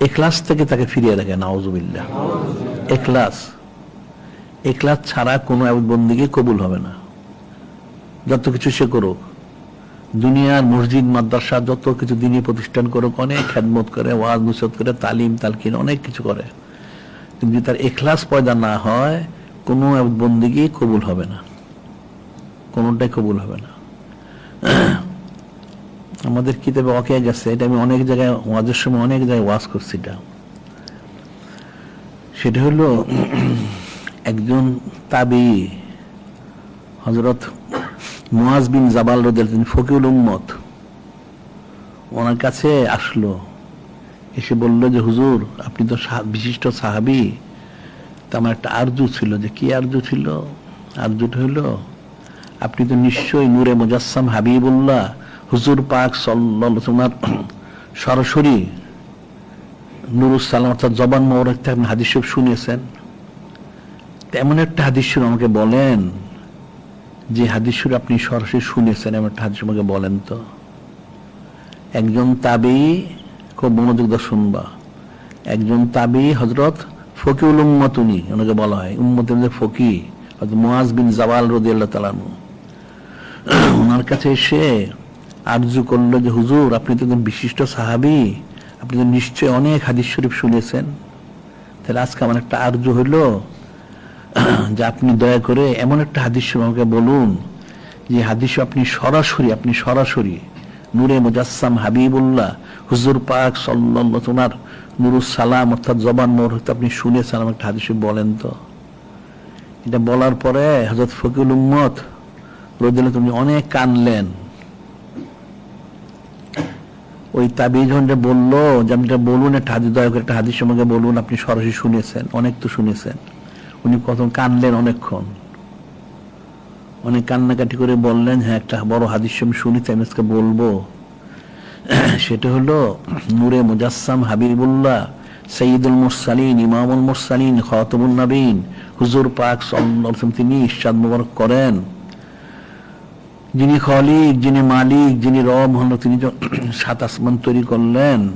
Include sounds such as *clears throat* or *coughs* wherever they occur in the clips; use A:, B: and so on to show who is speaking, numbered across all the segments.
A: এখলাস থেকে তাকে ফিরিয়ে রাখে নাওজুবিল্লাহ এখলাস এখলাস ছাড়া কোনো বন্দিকে কবুল হবে না। যত কিছু সে করুক, দুনিয়ার মসজিদ, মাদ্রাসা, যত কিছু দিনই প্রতিষ্ঠান করুক, অনেক খেদমত করে, ওয়াজ, নুসরত করে, তালিম, তালকিন, অনেক কিছু করে। কিন্তু তার এখলাস পয়দা না হয়, কোনো বন্দিগি কবুল হবে না। কোনোটাই কবুল হবে না। আমাদের কিতাবে অকে গেছে এটা আমি অনেক জায়গায়, ওয়াজের সময় অনেক জায়গায় ওয়াজ করছি এটা। সেটা হলো, একজন তাবি হজরত মুয়াজ বিন জাবাল রোদের তিনি ফকিউল উম্মত, ওনার কাছে আসলো। এসে বলল যে, হুজুর, আপনি তো বিশিষ্ট সাহাবি, তা আমার একটা আরজু ছিল। যে, কি আরজু ছিল? আরজুটা হইল আপনি তো নিশ্চয়ই নূরে মুজাসসাম হাবিবুল্লাহ হুজুর পাক সাল্লাল্লাহু সরাসরি নুরুস সালাম অর্থাৎ জবান মোবারক থেকে হাদিস শুনিয়েছেন। তেমন একটা হাদিস আমাকে বলেন, যে হাদিস আপনি সরাসরি শুনেছেন এমন একটা হাদিস আমাকে বলেন তো। একজন তাবি, খুব মনোযোগ দিয়ে শুনবা। একজন তাবি হজরত ফকিউল উম্মত উনি, ওনাকে বলা হয়। উম্মতের ফকি মুয়াজ বিন জাওয়াল রদি আল্লাহ তালানু ওনার কাছে এসে আরজু করল যে, হুজুর, আপনি তো একজন বিশিষ্ট সাহাবি, আপনি তো নিশ্চয়ই অনেক হাদিস শরীফ শুনেছেন। তাহলে আজকে আমার একটা আরজু হইল *clears throat* যে আপনি দয়া করে এমন একটা হাদিস আমাকে বলুন, যে হাদিস আপনি সরাসরি আপনি সরাসরি নূরে মুজাসসাম হাবিবুল্লাহ, হুজুর পাক সাল্লাল্লাহু তোমার নুরুস সালাম অর্থাৎ জবান মোর আপনি শুনেছেন আমার একটা হাদিস বলেন তো। এটা বলার পরে হযরত ফকিউল উম্মত রদিল্লাহ তুমি অনেক কানলেন। ওই তাবিজ যখন বলল যে, আপনি এটা বলুন, একটা হাদিস, দয়া করে একটা হাদিস আমাকে বলুন, আপনি সরাসরি শুনেছেন, অনেক তো শুনেছেন। উনি কত কানলেন অনেকক্ষণ। অনেক কান্নাকাটি করে বললেন হ্যাঁ একটা বড় হাদিস আমি শুনেছি, আমি আজকে বলব। *clears throat* সেটা হলো, নূরে মুজাসসাম হাবিবুল্লাহ সঈদুল মুরসালিন, ইমামুল মুরসালিন খতমুল নবীন, হুজুর পাক তিনি ইরশাদ মোবারক করেন। যিনি খলিক যিনি মালিক, যিনি রব হল, তিনি *clears throat* সাত আসমান তৈরি করলেন।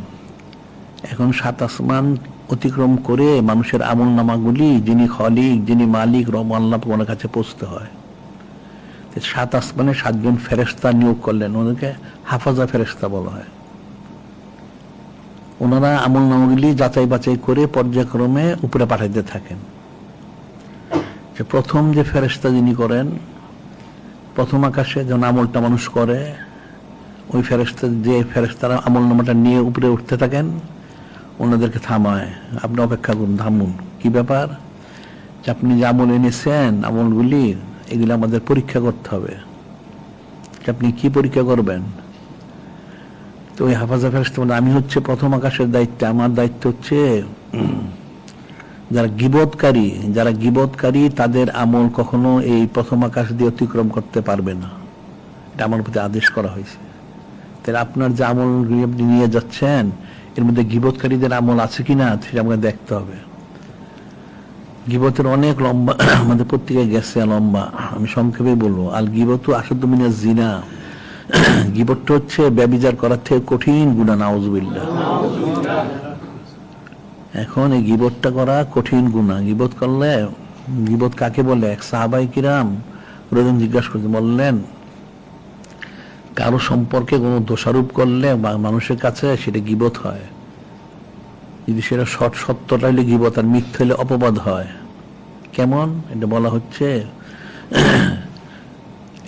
A: এখন সাত আসমান অতিক্রম করে মানুষের আমল নামাগুলি যিনি খলিক যিনি মালিক, রব আল্লাহ ওনার কাছে পৌঁছতে হয়। সাত আসমানে সাতজন ফেরেস্তা নিয়োগ করলেন। ওদেরকে হাফাজা ফেরেস্তা বলা হয়। ওনারা আমল নামাগুলি যাচাই বাছাই করে পর্যায়ক্রমে উপরে পাঠাইতে থাকেন। যে প্রথম যে ফেরেস্তা যিনি করেন প্রথম আকাশে যখন আমলটা মানুষ করে, ওই ফেরেস্তা যে ফেরেস্তারা আমল নামাটা নিয়ে উপরে উঠতে থাকেন, ওনাদেরকে থামায়। আপনি অপেক্ষা করুন, থামুন। কি ব্যাপার? যে আপনি যে আমল এনেছেন, আমলগুলি, এগুলি আমাদের পরীক্ষা করতে হবে। আপনি কি পরীক্ষা করবেন? তো ওই হাফাজা ফেরেস্তা আমি হচ্ছে প্রথম আকাশের দায়িত্ব। আমার দায়িত্ব হচ্ছে যারা গিবতকারী যারা গিবতকারী তাদের আমল কখনো এই প্রথম আকাশ দিয়ে অতিক্রম করতে পারবে না। এটা আমার প্রতি আদেশ করা হয়েছে। তাহলে আপনার যে আমল আপনি নিয়ে যাচ্ছেন, এর মধ্যে গিবতকারীদের আমল আছে কিনা, সেটা আমাকে দেখতে হবে। গিবতের অনেক লম্বা, *coughs* আমাদের পত্রিকায় গেছে লম্বা। আমি সংক্ষেপে বলব। আল গিবতু আসাদুমিনা জিনা। *coughs* গিবতটা হচ্ছে ব্যবিচার করার থেকে কঠিন গুণা, নাউজুবিল্লাহ। এখন এই গিবতটা করা কঠিন গুণা গিবত করলে, গিবত কাকে বলে? এক সাহাবাই কিরাম রোজন জিজ্ঞাসা করতে বললেন, কারও সম্পর্কে কোনো দোষারোপ করলে বা মানুষের কাছে সেটা গিবত হয়? যদি সেটা সৎ সত্যটা হলে গিবত আর মিথ্যা হলে অপবাদ হয়? কেমন? এটা বলা হচ্ছে,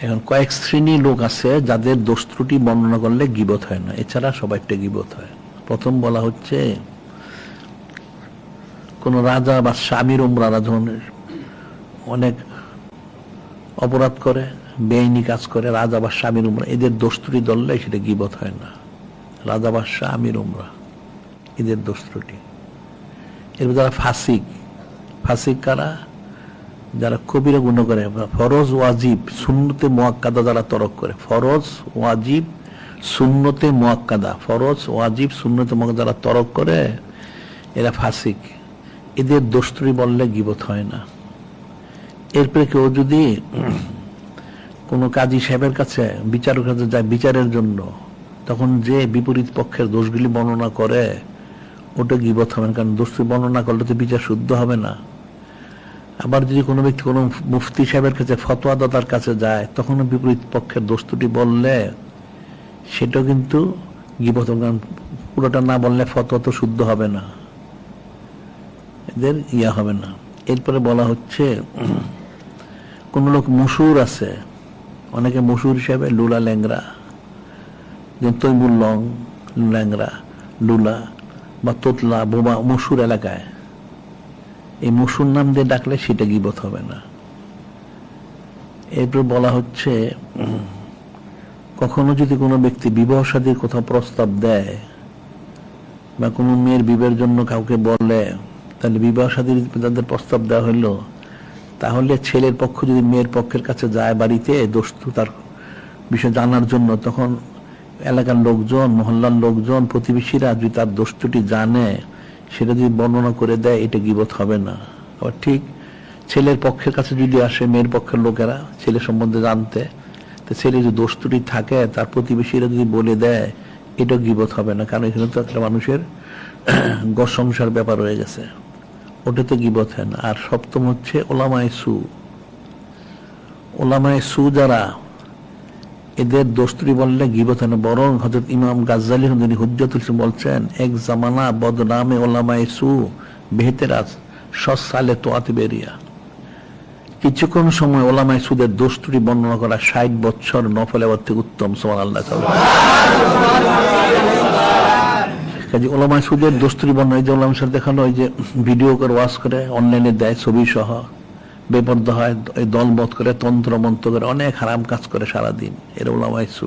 A: এখন কয়েক শ্রেণি লোক আছে যাদের দোষ ত্রুটি বর্ণনা করলে গিবত হয় না। এছাড়া সবাইটা গিবত হয়। প্রথম বলা হচ্ছে কোন রাজা বা স্বামীর উমরারা ধরনের অনেক অপরাধ করে, বেআইনি কাজ করে, রাজা বা স্বামীর উমরা। এদের দোস্তুটি ধরলে সেটা গিবত হয় না। রাজা বা স্বামীর উমরা, এদের দোস্তুটি এর যারা ফাসিক ফাসিক কারা? যারা কবিরা গুণ করে ফরজ, ওয়াজিব শূন্যতে মোয়াক্কাদা যারা তরক করে, ফরজ, ওয়াজিব শূন্যতে মোয়াক্কাদা, ফরজ, ওয়াজিব শূন্যতে মোয়াক্কাদা যারা তরক করে, এরা ফাসিক। এদের দোস্তুরি বললে গিবত হয় না। এরপরে কেউ যদি কোনো কাজী সাহেবের কাছে, বিচারক কাছে যায় বিচারের জন্য, তখন যে বিপরীত পক্ষের দোষগুলি বর্ণনা করে, ওটা গিবত হবে না, কারণ দোস্তি বর্ণনা করলে তো বিচার শুদ্ধ হবে না। আবার যদি কোনো ব্যক্তি কোনো মুফতি সাহেবের কাছে, ফতোয়াদাতার কাছে যায়, তখনও বিপরীত পক্ষের দোস্তুটি বললে সেটা কিন্তু গিবত কারণ পুরোটা না বললে ফতোয়া তো শুদ্ধ হবে না। এদের ইয়া হবে না। এরপরে বলা হচ্ছে, কোন লোক মসুর আছে, অনেকে মসুর হিসেবে লুলা ল্যাংরা যেমন তৈমুল লং ল্যাংরা লুলা বা তোতলা, বোমা মসুর এলাকায়। এই মসুর নাম দিয়ে ডাকলে সেটা গিবত হবে না। এরপর বলা হচ্ছে, কখনো যদি কোনো ব্যক্তি বিবাহ সাদীর কোথাও প্রস্তাব দেয় বা কোনো মেয়ের বিবাহের জন্য কাউকে বলে তাহলে বিবাহ সাদীর যাদের প্রস্তাব দেওয়া হইল তাহলে ছেলের পক্ষ যদি মেয়ের পক্ষের কাছে যায় বাড়িতে দোস্তু তার বিষয় জানার জন্য। তখন এলাকার লোকজন, মহল্লার লোকজন, প্রতিবেশীরা যদি তার দোষটি জানে, সেটা যদি বর্ণনা করে দেয়, এটা গিবত হবে না। আবার ঠিক ছেলের পক্ষের কাছে যদি আসে মেয়ের পক্ষের লোকেরা, ছেলে সম্বন্ধে জানতে, তো ছেলে যদি দোষটি থাকে, তার প্রতিবেশীরা যদি বলে দেয় এটা গিবত হবে না। কারণ এখানে তো একটা মানুষের *clears throat* গড় সংসার ব্যাপার হয়ে গেছে। ওটা তো গিবত হয় না। আর সপ্তম হচ্ছে ওলামায় সু। ওলামায় সু যারা, এদের দোস্তুরি বললে গিবত হয় না। বরং হজরত ইমাম গাজ্জালি যিনি হুজ্জতুল বলছেন, এক জামানা বদনামে ওলামায় সু বেহতেরাজ সস সালে তোয়াতে বেরিয়া। কিছুক্ষণ সময় ওলামায় সুদের দোস্তুরি বর্ণনা করা ষাট বছর নফল উত্তম সমান আল্লাহ। কাজে ওলামায় সুদের দোস্তুরি বর্ণনা যে ওলামা সাহেব দেখানো ওই যে ভিডিও করে, ওয়াজ করে, অনলাইনে দেয় ছবি সহ বেপর্দা হয় দলবধ করে, তন্ত্র মন্ত্র করে, অনেক হারাম কাজ করে সারাদিন এর ওলামায় সু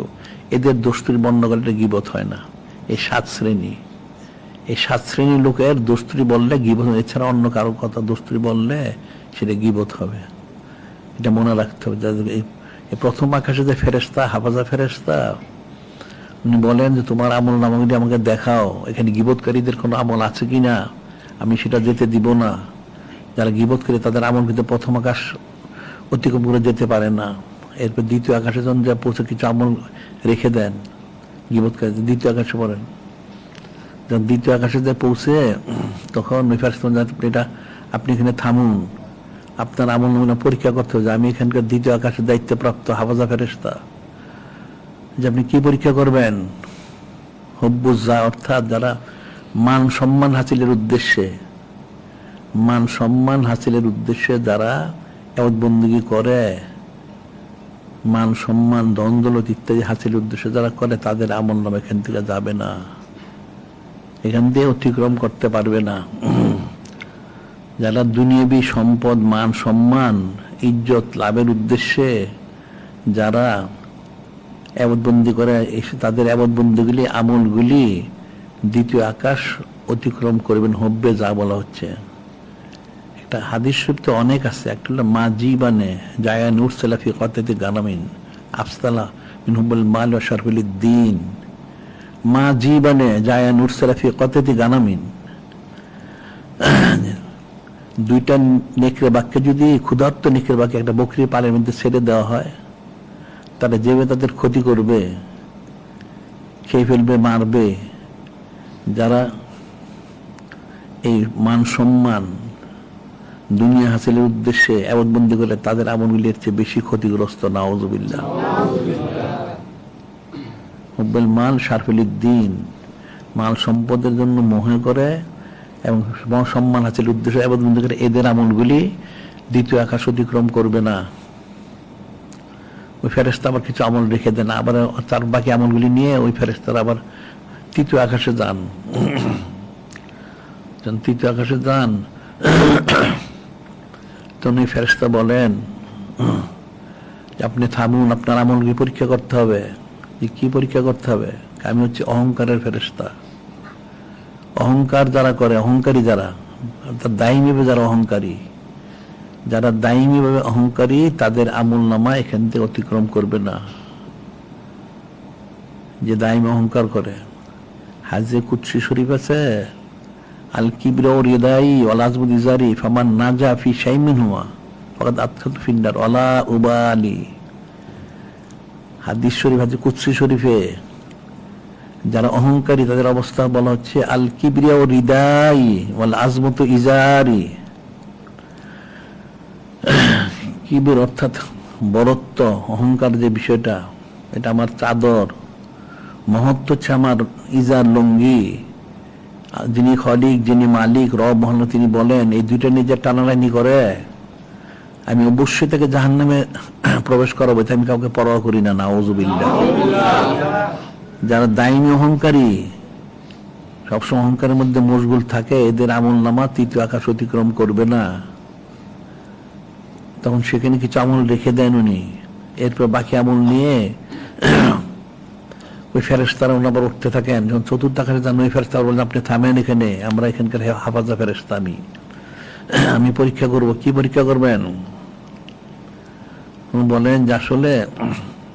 A: এদের দোস্তুরি বর্ণনা করে এটা গিবত হয় না। এই সাত শ্রেণি। এই সাত শ্রেণির লোকের দোস্তুরি বললে গিবত। এছাড়া অন্য কারও কথা দোস্তুরি বললে সেটা গিবত হবে। এটা মনে রাখতে হবে। যাদের এই প্রথম আকাশে যে ফেরেস্তা হাফাজা ফেরেস্তা উনি বলেন যে তোমার আমল নামাগুলি আমাকে দেখাও, এখানে গিবতকারীদের কোনো আমল আছে কিনা? আমি সেটা যেতে দিব না। যারা গিবত করে তাদের আমল কিন্তু প্রথম আকাশ অতিক্রম করে যেতে পারে না। এরপর দ্বিতীয় আকাশে যখন যা পৌঁছে কিছু আমল রেখে দেন গিবতকারী দ্বিতীয় আকাশে পড়েন, যখন দ্বিতীয় আকাশে যে পৌঁছে, তখন এটা আপনি এখানে থামুন। আপনার আমল নমুনা পরীক্ষা করতে হবে যে আমি এখানকার দ্বিতীয় আকাশের দায়িত্ব প্রাপ্ত হাফাজা ফেরেস্তা যে আপনি কি পরীক্ষা করবেন? হব্বুজা অর্থাৎ যারা মান সম্মান হাসিলের উদ্দেশ্যে, মান সম্মান হাসিলের উদ্দেশ্যে যারা এমন বন্দুকি করে, মান সম্মান দ্বন্দ্বলত ইত্যাদি হাসিলের উদ্দেশ্যে যারা করে, তাদের আমল নাম এখান থেকে যাবে না। এখান দিয়ে অতিক্রম করতে পারবে না। *clears throat* যারা দুনিয়াবী সম্পদ, মান সম্মান, ইজ্জত, লাভের উদ্দেশ্যে যারা অ্যাবদবন্দি করে তাদের অ্যাবদবন্দিগুলি আমলগুলি দ্বিতীয় আকাশ অতিক্রম করবেন হব্বে যা বলা হচ্ছে। একটা হাদিস তো অনেক আছে। একটা হলো, মা জীবানে জায়া নূর সালাফি কতাতে গানামিন আফসালা মিন হুব্বুল মাল ওয়া শারফুল দিন মা জীবানে জায়া নূর সালাফি কতাতে গানামিন? দুইটা নেকড়ে বাক্যে যদি ক্ষুধার্ত নেকড়ে বাক্যে একটা বকরি পালের মধ্যে ছেড়ে দেওয়া হয় তারা যেভাবে তাদের ক্ষতি করবে, খেয়ে ফেলবে, মারবে, যারা এই মান সম্মান, দুনিয়া হাসিলের উদ্দেশ্যে এমনবন্দি করে তাদের আমলগুলির চেয়ে বেশি ক্ষতিগ্রস্ত নাওজবিল্লা হুব্বেল মাল শারফুল দিন মাল সম্পদের জন্য মোহে করে এবং সম্মান হাসিলের উদ্দেশ্যে এবাদবন্দি করে এদের আমলগুলি দ্বিতীয় আকাশ অতিক্রম করবে না। ওই ফেরেস্তা আবার কিছু আমল রেখে দেন, আবার তার বাকি আমলগুলি নিয়ে ওই ফেরেস্তার আবার তৃতীয় আকাশে যান। তৃতীয় আকাশে যান, তখন ওই ফেরেস্তা বলেন আপনি থামুন, আপনার আমলগুলি পরীক্ষা করতে হবে। যে কি পরীক্ষা করতে হবে? আমি হচ্ছে অহংকারের ফেরেস্তা অহংকার যারা করে, অহংকারী যারা অর্থাৎ নেবে যারা অহংকারী। যারা দায়ীমি ভাবে অহংকারী, তাদের আমল নামা এখান থেকে অতিক্রম করবে না। যে দায়ীম অহংকার করে। হাজে কুৎসি শরীফ আছে আল কিবর ফি ফিন্ডার ওয়ালা উবালি। হাদিস শরীফ, হাজে কুৎসি শরীফে যারা অহংকারী, তাদের অবস্থা বলা হচ্ছে আল কিবরিয়া ও হৃদাই আজমত ইজারি। কিবির অর্থাৎ বরত্ব, অহংকার যে বিষয়টা, এটা আমার চাদর। মহত্ব হচ্ছে আমার ইজার লঙ্গি। যিনি খলিক, যিনি মালিক, রব মহান তিনি বলেন, এই দুইটা নিজে টানাটানি করে, আমি অবশ্যই তাকে জাহান নামে প্রবেশ করাবো আমি কাউকে পরোয়া করি না নাওজুবিল্লা যারা দায়নি অহংকারী, সবসময় অহংকারের মধ্যে মশগুল থাকে, এদের আমল নামা তৃতীয় আকাশ অতিক্রম করবে না। তখন সেখানে কিছু আমল রেখে দেন উনি। এরপর বাকি আমল নিয়ে *clears throat* ওই ফেরেস্তারা উনি আবার উঠতে থাকেন। যখন চতুর্থ আকাশে যান, ওই ফেরেস্তারা বলেন আপনি থামেন এখানে, আমরা এখানকার হাফাজা ফেরেস্তা আমি। *clears throat* আমি পরীক্ষা করব। কি পরীক্ষা করবেন? বলেন যে, আসলে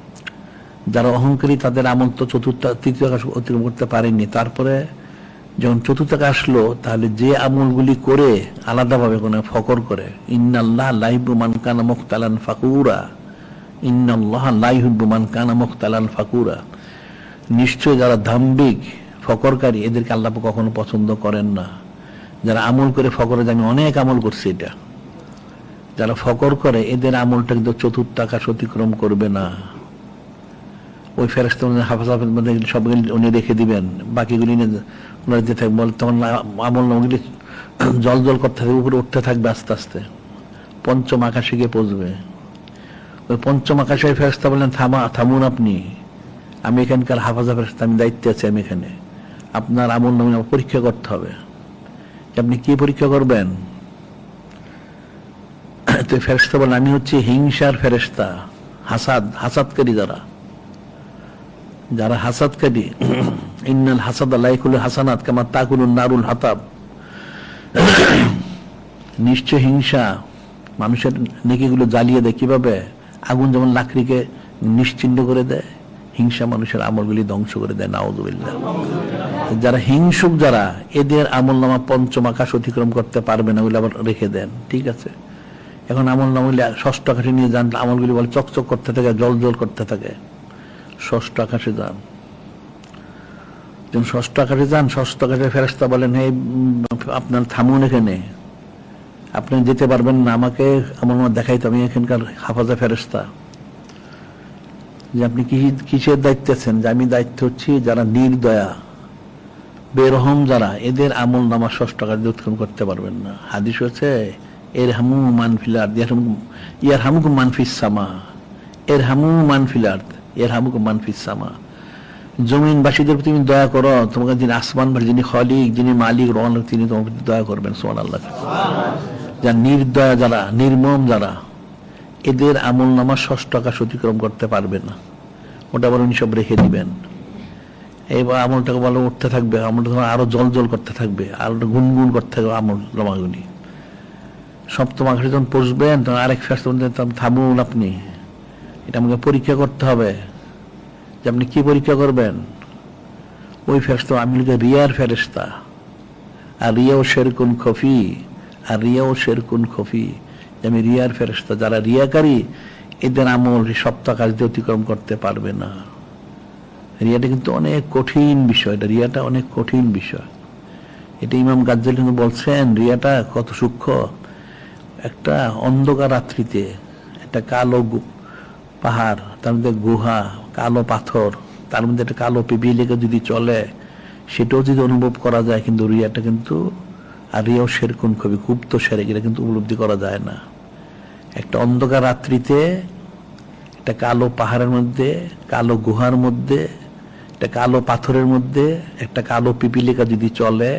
A: *clears throat* যারা অহংকারী, তাদের আমল তো চতুর্থ, তৃতীয় আকাশ অতিক্রম করতে পারেনি তারপরে যখন চতুর্থ আসলো, তাহলে যে আমলগুলি করে আলাদাভাবে কোনো ফকর করে, ইন্নাল্লাহ লাইবু মান কানা মুখতালান ফাকুরা, ইন্নাল্লাহ লাইহুব্বু মান কানা মুখতালান ফাকুরা। নিশ্চয় যারা ধাম্বিক, ফকরকারী, এদেরকে আল্লাহ কখনো পছন্দ করেন না। যারা আমল করে ফকরে আমি অনেক আমল করছি এটা। যারা ফকর করে, এদের আমলটা কিন্তু চতুর্থ আকাশ অতিক্রম করবে না। ওই ফেরস্তা হাফাজ হাফেজ মধ্যে সবগুলি উনি রেখে দিবেন। বাকিগুলি ওনারা যে থাকবে তখন আমল নামগুলি জল জল করতে থাকবে, উপরে উঠতে থাকবে আস্তে আস্তে। পঞ্চম আকাশে গিয়ে পৌঁছবে। ওই পঞ্চম আকাশে ফেরস্তা বললেন, থামা থামুন আপনি। আমি এখানকার হাফাজা ফেরস্তা আমি দায়িত্বে আছি, আমি এখানে। আপনার আমল নামে পরীক্ষা করতে হবে। আপনি কি পরীক্ষা করবেন? তো ফেরস্তা বলেন আমি হচ্ছে হিংসার ফেরেস্তা হাসাদ হাসাদকারী যারা। যারা হাসাদকারী *clears throat* ইন্নাল হাসাদ লাইকুল হাসানাত কামা তাকুলুন নারুল হাতাব। *clears throat* নিশ্চয় হিংসা, মানুষের নেকিগুলো জ্বালিয়ে দেয় কীভাবে? আগুন যেমন লাকড়িকে নিশ্চিন্ন করে দেয়, হিংসা মানুষের আমলগুলি ধ্বংস করে দেয় নাউদুবিল্লাহ যারা হিংসুক যারা, এদের আমল নামা পঞ্চম আকাশ অতিক্রম করতে পারবে না ওগুলো আবার রেখে দেন, ঠিক আছে? এখন আমল নাম হইলে ষষ্ঠ আকাশে নিয়ে যান, আমলগুলি বলে চকচক করতে থাকে জল জল করতে থাকে। ষষ্ঠ আকাশে যান। যখন ষষ্ঠ আকাশে যান, ষষ্ঠ আকাশে ফেরস্তা বলেন, হে, আপনার থামুন এখানে। আপনি যেতে পারবেন না, আমাকে আমার মনে দেখাইতে আমি এখানকার হাফাজা ফেরস্তা যে আপনি কি, কিসের দায়িত্বে আছেন? যে আমি দায়িত্ব হচ্ছি যারা নির্দয়া বেরহম যারা, এদের আমল নামা ষষ্ঠ আকাশ উৎক্ষণ করতে পারবেন না। হাদিস হচ্ছে এর হামু মানফিলার ইয়ার হামুক মানফিস সামা এর হামু মানফিলার এর হামুক মানফিস সামা। জমিনবাসীদের প্রতি তুমি দয়া করো তোমাকে যিনি আসমান যিনি খলিক যিনি মালিক রহমান তিনি তোমার প্রতি দয়া করবেন সোমান আল্লাহ যারা নির্দয়া যারা নির্মম যারা এদের আমল নামা ষষ্ঠ আকাশ অতিক্রম করতে পারবে না। ওটা আবার উনি সব রেখে দিবেন। এবার আমলটাকে বলো উঠতে থাকবে আমলটা তোমার আরও জল জল করতে থাকবে আরও গুনগুন করতে থাকবে আমল জমাগুলি সপ্তম আকাশে যখন পৌঁছবেন তখন আরেক বলতেন, থামুন আপনি। এটা আমাকে পরীক্ষা করতে হবে। যে আপনি কি পরীক্ষা করবেন? ওই ফেরস্তা আমি রিয়ার ফেরেস্তা আর রিয়া রিয়াও শেরকুন খফি, আর রিয়া রিয়াও শেরকুন খফি। আমি রিয়ার ফেরেস্তা যারা রিয়াকারী, এদের আমল সপ্তাহ কাজ দিয়ে অতিক্রম করতে পারবে না। রিয়াটা কিন্তু অনেক কঠিন বিষয়, এটা রিয়াটা অনেক কঠিন বিষয়। এটা ইমাম গাজ্জালি কিন্তু বলছেন, রিয়াটা কত সূক্ষ্ম। একটা অন্ধকার রাত্রিতে, একটা কালো পাহাড়, তার মধ্যে গুহা, কালো পাথর, তার মধ্যে একটা কালো পিপি লেগে যদি চলে, সেটাও যদি অনুভব করা যায়, কিন্তু রিয়াটা কিন্তু, আর রিয়াও সেরকম খুবই গুপ্ত সেরে এটা কিন্তু উপলব্ধি করা যায় না। একটা অন্ধকার রাত্রিতে, একটা কালো পাহাড়ের মধ্যে, কালো গুহার মধ্যে, একটা কালো পাথরের মধ্যে, একটা কালো পিপিলিকা যদি চলে,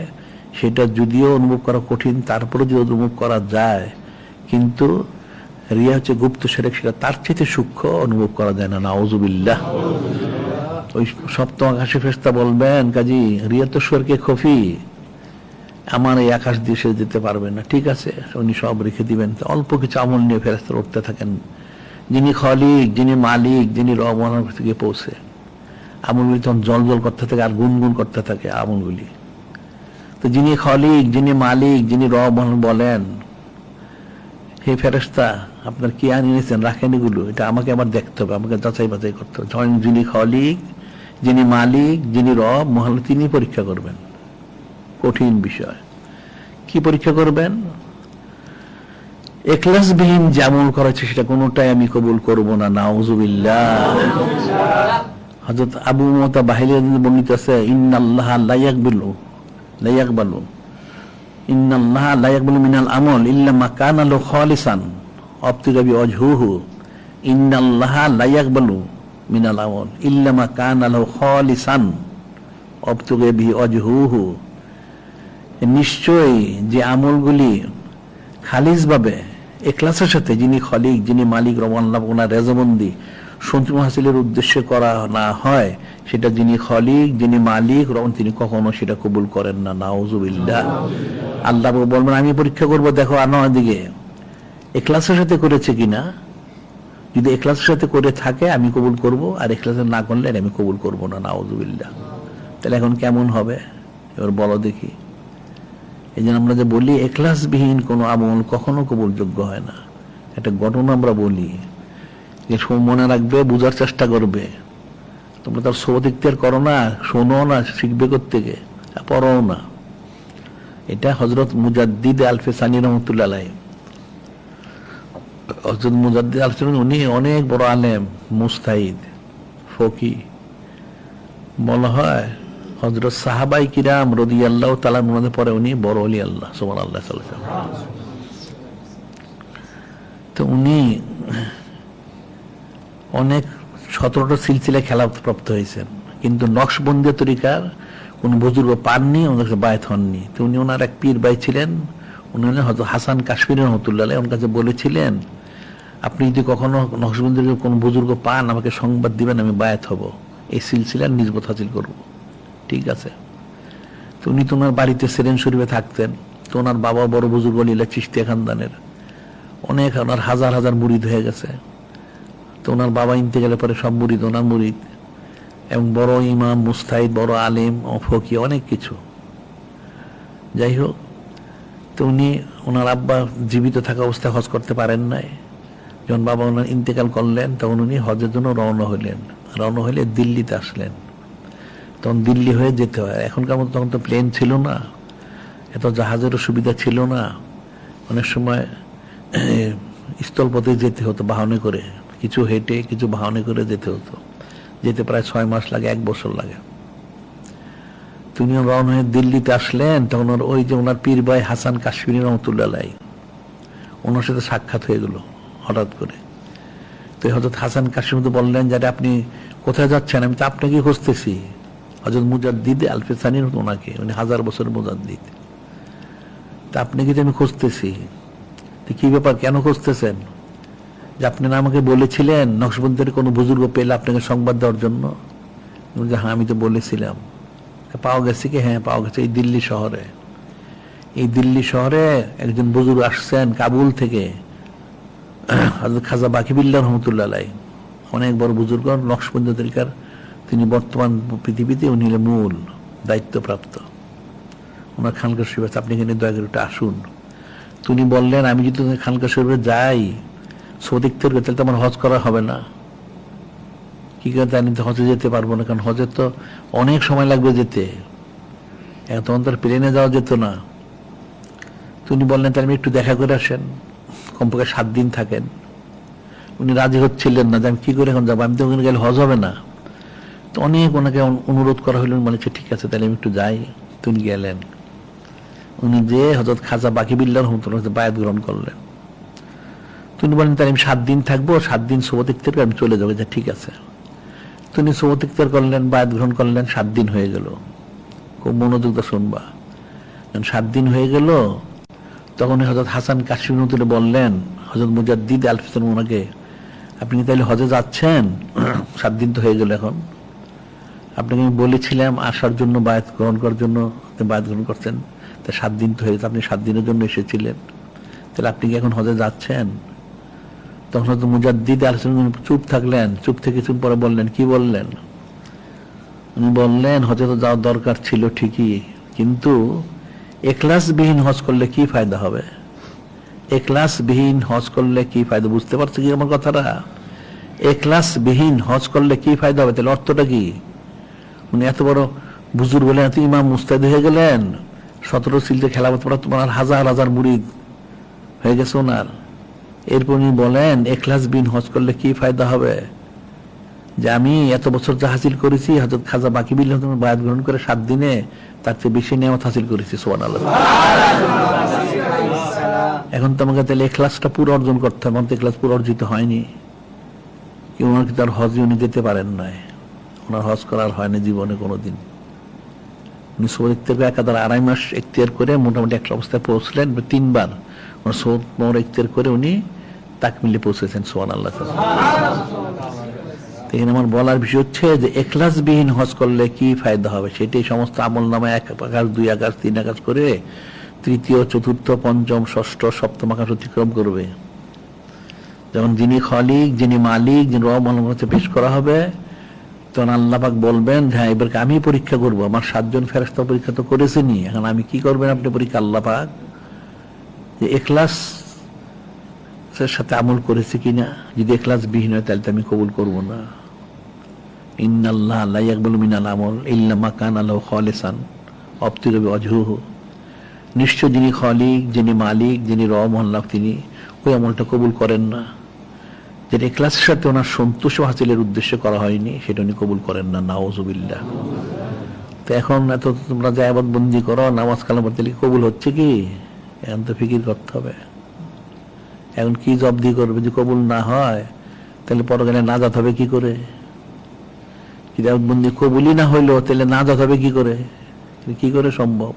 A: সেটা যদিও অনুভব করা কঠিন তারপরে যদি অনুভব করা যায়, কিন্তু রিয়া হচ্ছে গুপ্ত সেরেক, সেটা তার চেয়ে সূক্ষ্ম অনুভব করা যায় না নাওজুবিল্লাহ ওই সপ্তম আকাশে ফেস্তা বলবেন, কাজী, রিয়া তো স্বর্গে খফি, আমার এই আকাশ দিয়ে সে যেতে পারবে না, ঠিক আছে, উনি সব রেখে দিবেন। অল্প কিছু আমল নিয়ে ফেরস্তা উঠতে থাকেন। যিনি খলিক, যিনি মালিক, যিনি রহমানের থেকে পৌঁছে, আমলগুলি তখন জল জল করতে থাকে আর গুনগুন করতে থাকে আমলগুলি। তো যিনি খলিক, যিনি মালিক, যিনি রহমান বলেন, হে ফেরেস্তা আপনার কি আনিয়েছেন রাখেন এগুলো এটা আমাকে আবার দেখতে হবে, আমাকে যাচাই বাছাই করতে হবে। যখন যিনি খলিক যিনি মালিক, যিনি রব মহাল তিনি পরীক্ষা করবেন। কঠিন বিষয়। কি পরীক্ষা করবেন? এখলাসবিহীন যে আমল করেছে সেটা কোনোটাই আমি কবুল করব না। নাউজুবিল্লাহ। হযরত আবু মুতা বাহিরে বর্ণিত আছে, ইন্নাল্লাহ লাইয়াক ইয়াকবিলু, লা ইয়াকবালু। ইন্নাল্লাহ লা ইয়াকবালু মিনাল আমল, ইল্লা মা লাহু খালিসান। ইয়াকবালু মিনাল আমল যে আমলগুলি খালিজভাবে এখলাসের সাথে যিনি খলিক, যিনি মালিক রমান্লাভ ওনার রেজবন্দি সন্তুম হাসিলের উদ্দেশ্যে করা না হয়, সেটা যিনি খলিক, যিনি মালিক, রমন, তিনি কখনো সেটা কবুল করেন না, নাউজুবিল্লাহ। আল্লাহ বলবেন, আমি পরীক্ষা করব, দেখো আনোয়ার দিকে। এখলাসের সাথে করেছে কিনা? যদি এখলাসের সাথে করে থাকে, আমি কবুল করব, আর এখলাসের না করলে আমি কবুল করব না, নাউজুবিল্লাহ। তাহলে এখন কেমন হবে? এবার বলো দেখি। এই জন্য আমরা যে বলি এখলাসবিহীন কোনো আমল কখনো কবুলযোগ্য হয় না। একটা ঘটনা আমরা বলি, যে সব মনে রাখবে, বোঝার চেষ্টা করবে। তোমরা তার সবত ইখতিয়ার করো না, শোনো না, শিখবে থেকে পড়ো না। এটা হজরত মুজাদ্দিদ আলফে সানি রহমতুল্লাহ হজরত মুজাদ্দিদ আলফে উনি অনেক বড় আলেম, মুস্তাহিদ, ফকি। বলা হয় হজরত সাহাবাই কিরাম রদি আল্লাহ তালার মনে পরে উনি বড় অলি আল্লাহ সোমান আল্লাহ তো উনি অনেক সতেরোটা সিলসিলা খেলা প্রাপ্ত হয়েছেন, কিন্তু নকশবন্দি তরিকার কোন বুজুর্গ পাননি ওনার কাছে বায়ত হননি। তো উনি ওনার এক পীর ভাই ছিলেন, উনি হলেন হাসান কাশ্মীর রহমতুল্লাহ ওনার কাছে বলেছিলেন আপনি যদি কখনো নকশবন্দির কোন বুজুর্গ পান, আমাকে সংবাদ দিবেন, আমি বায়াত হব। এই সিলসিলার নিজবত হাসিল করব। ঠিক আছে? তো উনি তো ওনার বাড়িতে সেরেন শরীফে থাকতেন। তো ওনার বাবা বড় বুজুর্গ লীলা চিস্তিয়া খানদানের। অনেক, ওনার হাজার হাজার মুড়িদ হয়ে গেছে। তো ওনার বাবা ইনতে গেলে পরে সব মুড়িদ ওনার মুড়িদ এবং বড় ইমাম, মুস্তাহিদ, বড় আলেম ফকি অনেক কিছু। যাই হোক, তো উনি ওনার আব্বা জীবিত থাকা অবস্থায় হজ করতে পারেন নাই। যখন বাবা ওনার ইন্তেকাল করলেন, তখন উনি হজের জন্য রওনা হইলেন রওনা হইলে দিল্লিতে আসলেন। তখন দিল্লি হয়ে যেতে হয়। এখনকার মতো তখন তো প্লেন ছিল না। এত জাহাজেরও সুবিধা ছিল না। অনেক সময় স্থলপথে যেতে হতো, বাহনে করে। কিছু হেঁটে, কিছু বাহনে করে যেতে হতো। যেতে প্রায় ছয় মাস লাগে, এক বছর লাগে। তিনি রওনা হয়ে দিল্লিতে আসলেন, তখন ওই যে ওনার পীর ভাই হাসান কাশ্মীর রহমতুল্লাহ ওনার সাথে সাক্ষাৎ হয়ে গেল। হঠাৎ করে। তো হজরত হাসান কাশিম তো বললেন যে আপনি কোথায় যাচ্ছেন? আমি তো আপনাকে খুঁজতেছি। হজরত মুজাদ্দিদ আলফেসানির ওনাকে, উনি হাজার বছর মুজাদ্দিদ। তা আপনাকে যে আমি খুঁজতেছি? তো কি ব্যাপার? কেন খুঁজতেছেন? যে আপনি না আমাকে বলেছিলেন নকশবন্দের কোনো বুজুর্গ পেলে আপনাকে সংবাদ দেওয়ার জন্য? যে হ্যাঁ আমি তো বলেছিলাম। পাওয়া গেছে কি? হ্যাঁ পাওয়া গেছে। এই দিল্লি শহরে। এই দিল্লি শহরে একজন বুজুর্গ আসছেন কাবুল থেকে। খাজা বাকিবিল্লা রহমতুল্লাহ আলাই অনেক বড় বুজুর্গ নকশবন্দ তরিকার। তিনি বর্তমান পৃথিবীতে উনি মূল দায়িত্বপ্রাপ্ত। ওনার খানকা শরীফ আছে, আপনি এখানে দয়া করে আসুন। তিনি বললেন, আমি যদি খানকা শরীফে যাই সৌদিক থেকে, তাহলে তো আমার হজ করা হবে না। কি করে আমি তো হজে যেতে পারব না? কারণ হজের তো অনেক সময় লাগবে যেতে। তখন তার প্লেনে যাওয়া যেত না। তিনি বললেন, তাহলে আমি একটু দেখা করে আসেন। কমপক্ষে সাত দিন থাকেন। উনি রাজি হচ্ছিলেন না যে আমি কি করে এখন যাব? আমি তো ওখানে গেলে হজ হবে না। তো অনেক ওনাকে অনুরোধ করা হইল বলেছে ঠিক আছে, তাহলে আমি একটু যাই। তিনি গেলেন। উনি যে হজরত খাজা বাকি বিল্লার রহমতুল্লাহ বায়াত গ্রহণ করলেন। তিনি বলেন, তাহলে আমি সাত দিন থাকব, সাত দিন সোবত ইফতার আমি চলে যাব। যে ঠিক আছে। তিনি সোবত ইফতার করলেন, বায়াত গ্রহণ করলেন, সাত দিন হয়ে গেল। খুব মনোযোগ শুনবা। সাত দিন হয়ে গেল তখন হজরত হাসান কাশ্মীর বললেন হজরত মুজাদ্দিদ আলফিসন ওনাকে আপনি তাহলে হজে যাচ্ছেন? *clears throat* সাত দিন তো হয়ে গেল এখন। আপনাকে আমি বলেছিলাম, আসার জন্য বায়াত গ্রহণ করার জন্য বায়াত গ্রহণ করছেন। তা সাত দিন তো হয়ে গেছে, আপনি সাত দিনের জন্য এসেছিলেন। তাহলে আপনি কি এখন হজে যাচ্ছেন? তখন হয়তো মুজাদ্দিদ আলোচনা চুপ থাকলেন। চুপ থেকে চুপ পরে বললেন, কি বললেন? উনি বললেন হজে তো যাওয়ার দরকার ছিল ঠিকই, কিন্তু বিহীন হজ করলে কি ফায়দা হবে? বিহীন হজ করলে কি ফায়দা? বুঝতে পারছ কি আমার কথাটা? বিহীন হজ করলে কি ফায়দা হবে? তাহলে অর্থটা কি? উনি এত বড় বুজুর বলে এত ইমাম মুস্তাদ হয়ে গেলেন, সতেরো সিলতে খেলাফত পড়া তোমার হাজার হাজার মুরিদ হয়ে গেছে ওনার। এরপর উনি বলেন এখলাস বিন হজ করলে কি ফায়দা হবে? যে আমি এত বছর যা হাসিল করেছি হজরত খাজা বাকি বিল বায়াত গ্রহণ করে সাত দিনে তার চেয়ে বেশি নিয়ামত হাসিল করেছি সোহান আল্লাহ এখন তো আমাকে তাহলে এখলাসটা পুরো অর্জন করতে হবে, আমার তো এখলাস পুরো অর্জিত হয়নি। কি ওনার কি তার হজ উনি যেতে পারেন নাই। ওনার হজ করার হয়নি জীবনে কোনোদিন। উনি সৌদ ইখতিয়ার করে একাধারে আড়াই মাস এখতিয়ার করে মোটামুটি একটা অবস্থায় পৌঁছলেন তিনবার। ওনার সৌদ মোহর এখতিয়ার করে উনি তাকমিলে পৌঁছেছেন সোহান আল্লাহ এখানে আমার বলার বিষয় হচ্ছে যে এখলাসবিহীন হজ করলে কি ফায়দা হবে? সেটাই সমস্ত আমল নামে এক আকাশ, দুই আকাশ, তিন আকাশ করে তৃতীয়, চতুর্থ, পঞ্চম, ষষ্ঠ, সপ্তম আকাশ অতিক্রম করবে। যেমন যিনি খলিক, যিনি মালিক, যিনি রব হচ্ছে পেশ করা হবে, তখন আল্লাপাক বলবেন যে হ্যাঁ এবারকে আমি পরীক্ষা করব। আমার সাতজন ফেরস্তা পরীক্ষা তো করেছেনি এখন আমি কি করবেন আপনি পরীক্ষা আল্লাপাক যে এখলাস সাথে আমল করেছে কিনা, যদি এখলাস বিহীন হয় তাহলে তো আমি কবুল করব না। ইন্নাল্লাহ ইয়াকবালু মিনাল আমল ইল্লা কানা লাহু খালিসান অবতিরবি নিশ্চয় যিনি খলিক, যিনি মালিক, যিনি রব আল্লাহ তিনি, ওই আমলটা কবুল করেন না। যেটা এখলাসের সাথে ওনার সন্তোষ হাসিলের উদ্দেশ্যে করা হয়নি, সেটা উনি কবুল করেন না নাওজুবিল্লাহ তো এখন এত তোমরা জায়বাদ বন্দি করো, নামাজ কালাম লিখে কবুল হচ্ছে কি? এখন তো ফিকির করতে হবে। এখন কি জব্দি করবে? যদি কবুল না হয়, তাহলে পরকালে নাজাত হবে কি করে? যদি বন্দি কবুলই না হইল, তাহলে নাজাত হবে কি করে? কি করে সম্ভব?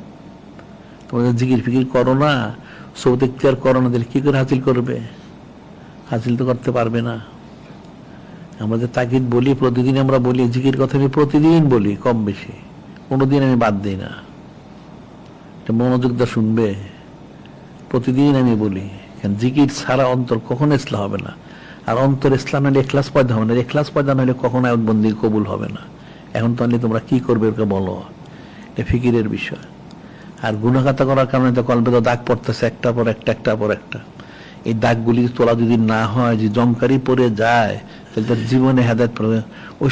A: তোমাদের জিকির ফিকির করো না সৌদ ইখতিয়ার করো না, তাহলে কি করে হাসিল করবে? হাসিল তো করতে পারবে না। আমাদের তাকিদ বলি, প্রতিদিন আমরা বলি, জিকির কথা আমি প্রতিদিন বলি, কম বেশি। কোনোদিন আমি বাদ দিই না। এটা মনোযোগ দা শুনবে। প্রতিদিন আমি বলি। জিকির ছাড়া অন্তর কখনো ইসলাম হবে না। আর অন্তর ইসলাম হলে এখলাস পয়দা হবে না। এখলাস পয়দা হলে কখনো বন্দি কবুল হবে না। এখন তাহলে তোমরা কি করবে ওকে বলো। এটা ফিকিরের বিষয়। আর গুণাখাতা করার কারণে তো কল্পে তো দাগ পড়তেছে একটা পর একটা একটা পর একটা। এই দাগগুলি তোলা যদি না হয় যে জমকারি পড়ে যায়, তাহলে তার জীবনে হেদায়ত পড়বে ওই